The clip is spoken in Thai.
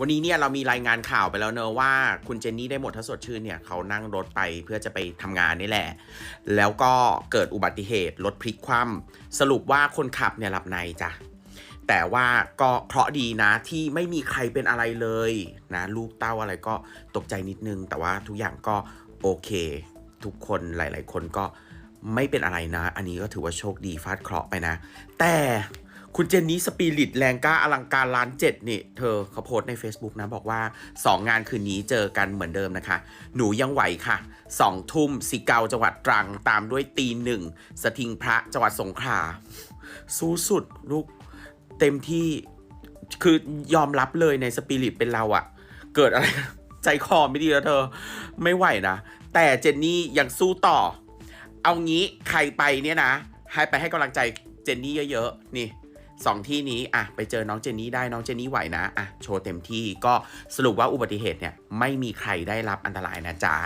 วันนี้เนี่ยเรามีรายงานข่าวไปแล้วเนอะว่าคุณเจนนี่ได้หมดทัศดชื่นเนี่ยเขานั่งรถไปเพื่อจะไปทำงานนี่แหละ แล้วก็เกิดอุบัติเหตุรถพลิกคว่ำสรุปว่าคนขับเนี่ยหลับในจ้ะแต่ว่าก็เคราะดีนะที่ไม่มีใครเป็นอะไรเลยนะลูกเต้าอะไรก็ตกใจนิดนึง แต่ว่าทุกอย่างก็โอเค ทุกคนหลาย ๆ คนก็ไม่เป็นอะไรนะ อันนี้ก็ถือว่าโชคดีฟาดเคราะห์ไปนะ แต่ คุณเจนนี่สปิริตแรงกล้าอลังการล้านเจ็ดนี่ เธอเขาโพสต์ใน Facebook นะ บอกว่า 2 งานคืนนี้เจอกันเหมือนเดิมนะคะ หนูยังไหวค่ะ 2 ทุ่มสิเกาจังหวัดตรังตามด้วยตีหนึ่งสทิงพระจังหวัดสงขลาสู้สุดลูกเต็มที่คือยอมรับเลยในสปิริตเป็นเราอะเกิดอะไร ใจคอไม่ดีแล้วเธอ ไม่ไหวนะ แต่เจนนี่ยังสู้ต่อ เอางี้ใครไปเนี่ยนะ ให้ไปให้กำลังใจเจนนี่เยอะๆ นี่ สองที่นี้อะไปเจอน้องเจนนี่ได้น้องเจนนี่ไหวนะอะโชว์เต็มที่ก็สรุปว่าอุบัติเหตุเนี่ยไม่มีใครได้รับอันตรายนะจ๊ะ